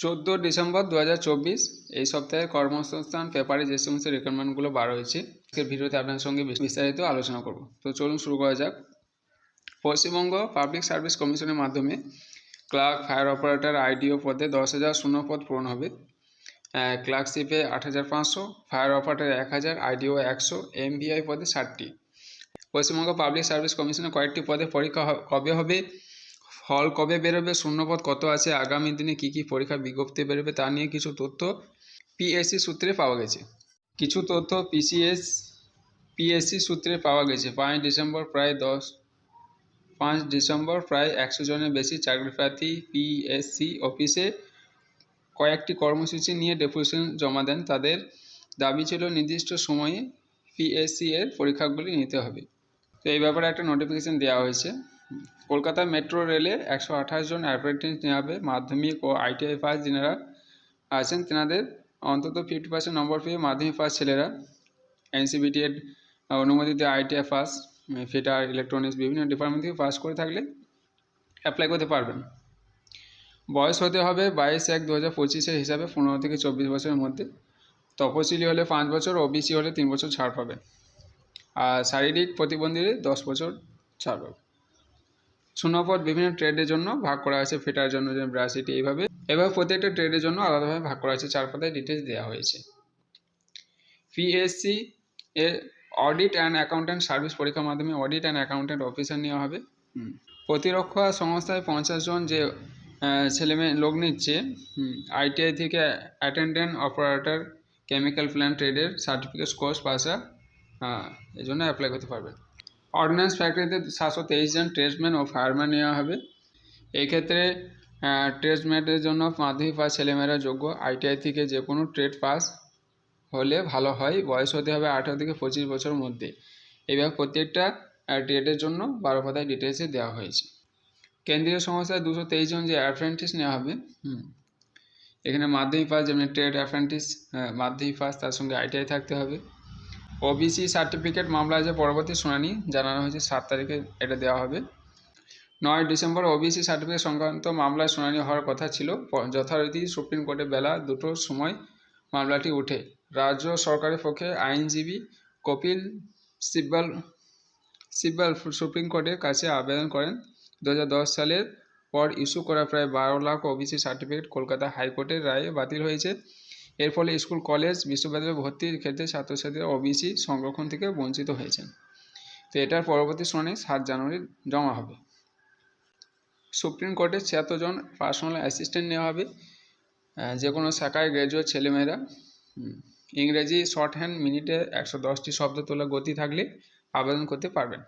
চোদ্দ ডিসেম্বর দু হাজার চব্বিশ, এই সপ্তাহে কর্মসংস্থান, পেপারে যে সমস্ত রিকোয়ারমেন্টগুলো বার হয়েছে, আজকের ভিডিওতে আপনার সঙ্গে বিস- বিস্তারিত আলোচনা করব। তো চলুন শুরু করা যাক। পশ্চিমবঙ্গ পাবলিক সার্ভিস কমিশনের মাধ্যমে ক্লার্ক ফায়ার অপারেটর আইডিও পদে দশ হাজার শূন্য পদ পূরণ হবে। ক্লার্কশিপে আট হাজার পাঁচশো ফায়ার অপারেটর এক হাজার আইডিও একশো এমভিআই পদে ষাটটি। পশ্চিমবঙ্গ পাবলিক সার্ভিস কমিশনের কয়েকটি পদে পরীক্ষা কবে হবে? ফল কবে বেরোবে, শূন্যপদ কত আছে, আগামী দিনে কী কী পরীক্ষা বিজ্ঞপ্তি বেরোবে তা নিয়ে কিছু তথ্য পিএসসি সূত্রে পাওয়া গেছে। কিছু তথ্য পিসিএস, পিএসসি সূত্রে পাওয়া গেছে। পাঁচ ডিসেম্বর প্রায় দশ, পাঁচ ডিসেম্বর প্রায় একশো জনের বেশি চাকরি প্রার্থী পিএসসি অফিসে কয়েকটি কর্মসূচি নিয়ে ডেপুটেশন জমা দেন। তাদের দাবি ছিল নির্দিষ্ট সময়ে পিএসসি এর পরীক্ষাগুলি নিতে হবে। তো এই ব্যাপারে একটা নোটিফিকেশন দেওয়া হয়েছে। কলকাতা মেট্রো রেলে একশো আঠাশ জন অ্যাপ্রেন্টিস নেওয়া হবে মাধ্যমিক ও আইটিআই পাস যিনারা আছেন, তেনাদের অন্তত ফিফটি পার্সেন্ট নম্বর পেয়ে মাধ্যমিক পাস ছেলেরা। এনসিবিটি এর অনুমোদিত আইটিআই পাস ফিটার ইলেকট্রনিক্স বিভিন্ন ডিপার্টমেন্ট থেকে পাস করে থাকলে অ্যাপ্লাই করতে পারবেন। বয়স হতে হবে বাইশ এক দু হাজার পঁচিশের হিসাবে পনেরো থেকে চব্বিশ বছরের মধ্যে। তপশিলি হলে পাঁচ বছর ও ওবিসি হলে তিন বছর ছাড় পাবে। আর শারীরিক প্রতিবন্ধীদের দশ বছর ছাড় পাবে। শূন্যপদ বিভিন্ন ট্রেডের জন্য ভাগ করা আছে ফিটার জন্য ব্রাসিটি এইভাবে। এভাবে প্রত্যেকটা ট্রেডের জন্য আলাদাভাবে ভাগ করা আছে চার পাতায় ডিটেলস দেওয়া হয়েছে। পিএসসি এর অডিট অ্যান্ড অ্যাকাউন্ট্যান্ট সার্ভিস পরীক্ষার মাধ্যমে অডিট অ্যান্ড অ্যাকাউন্ট্যান্ট অফিসার নেওয়া হবে। হুম। প্রতিরক্ষা সংস্থায় পঞ্চাশ জন যে আহ, ছেলেমেয়ে লোক নিচ্ছে আইটিআই থেকে অ্যাটেন্ডেন্ট অপারেটর কেমিক্যাল প্ল্যান্ট ট্রেডের সার্টিফিকেট কোর্স পাশা হ্যাঁ এই জন্য অ্যাপ্লাই করতে পারবেন। অর্ডিন্যান্স ফ্যাক্টরিতে সাতশো তেইশ জন ট্রেডসম্যান ও ফায়ারম্যান নেওয়া হবে। এই ক্ষেত্রে ট্রেডসম্যানের জন্য মাধ্যমিক পাস ছেলেমেয়েরা যোগ্য। আইটিআই থেকে যে কোনো ট্রেড পাস হলে ভালো হয়। বয়স হতে হবে আঠারো থেকে পঁচিশ বছরের মধ্যে। এবার প্রত্যেকটা ট্রেডের জন্য বারো পাতায় ডিটেলসে দেওয়া হয়েছে। কেন্দ্রীয় সংস্থায় দুশো তেইশ জন যে অ্যাপ্রেন্টিস নেওয়া হবে, হুম, এখানে মাধ্যমিক পাস যেমন ট্রেড অ্যাপ্রেন্টিস মাধ্যমিক পাস তার সঙ্গে আইটিআই থাকতে হবে। ওবিসি সার্টিফিকেট মামলা যে পরবর্তী শুনানি জানানো হয়েছে, সাত তারিখে এটা দেওয়া হবে। নয় ডিসেম্বর ওবিসি সার্টিফিকেট সংক্রান্ত মামলায় শুনানি হওয়ার কথা ছিল। যথারীতি সুপ্রিম কোর্টে বেলা দুটোর সময় মামলাটি ওঠে। রাজ্য সরকারের পক্ষে আইনজীবী কপিল সিব্বাল সিব্বাল সুপ্রিম কোর্টের কাছে আবেদন করেন। দু হাজার দশ সালের পর ইস্যু করা প্রায় বারো লাখ ওবিসি সার্টিফিকেট কলকাতা হাইকোর্টের রায়ে বাতিল হয়েছে। এর ফলে স্কুল, কলেজ, বিশ্ববিদ্যালয়ে ভর্তির ক্ষেত্রে ছাত্রছাত্রীরা ওবিসি সংরক্ষণ থেকে বঞ্চিত হয়েছেন। তো এটার পরবর্তী শুনানি সাত জানুয়ারি জমা হবে। সুপ্রিম কোর্টে ছিয়াত্তর জন পার্সোনাল অ্যাসিস্ট্যান্ট নেওয়া হবে যে কোনো শাখায় গ্র্যাজুয়েট ছেলেমেয়েরা ইংরেজি শর্ট হ্যান্ড মিনিটে একশো দশটি শব্দ তোলা গতি থাকলে আবেদন করতে পারবেন।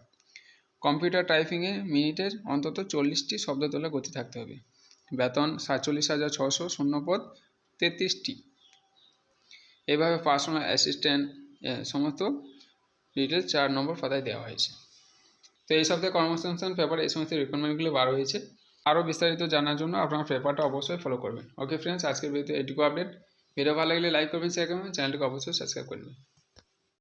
কম্পিউটার টাইপিংয়ে মিনিটের অন্তত চল্লিশটি শব্দ তোলা গতি থাকতে হবে। বেতন সাতচল্লিশ হাজার ছশো শূন্যপদ তেত্রিশটি। এভাবে পার্সোনাল অ্যাসিস্ট্যান্ট সমস্ত ডিটেলস চার নম্বর পাতায় দেওয়া হয়েছে। তো এই সপ্তাহে কর্মসংস্থান পেপার এই সমস্ত রিকোয়ারমেন্টগুলো বার হয়েছে। আরও বিস্তারিত জানার জন্য আপনার পেপারটা অবশ্যই ফলো করবেন। ওকে ফ্রেন্ডস আজকের ভিডিওতে এটুকু আপডেট ভিডিও ভালো লাগলে লাইক করবেন শেয়ার করবেন চ্যানেলটিকে অবশ্যই সাবস্ক্রাইব করবেন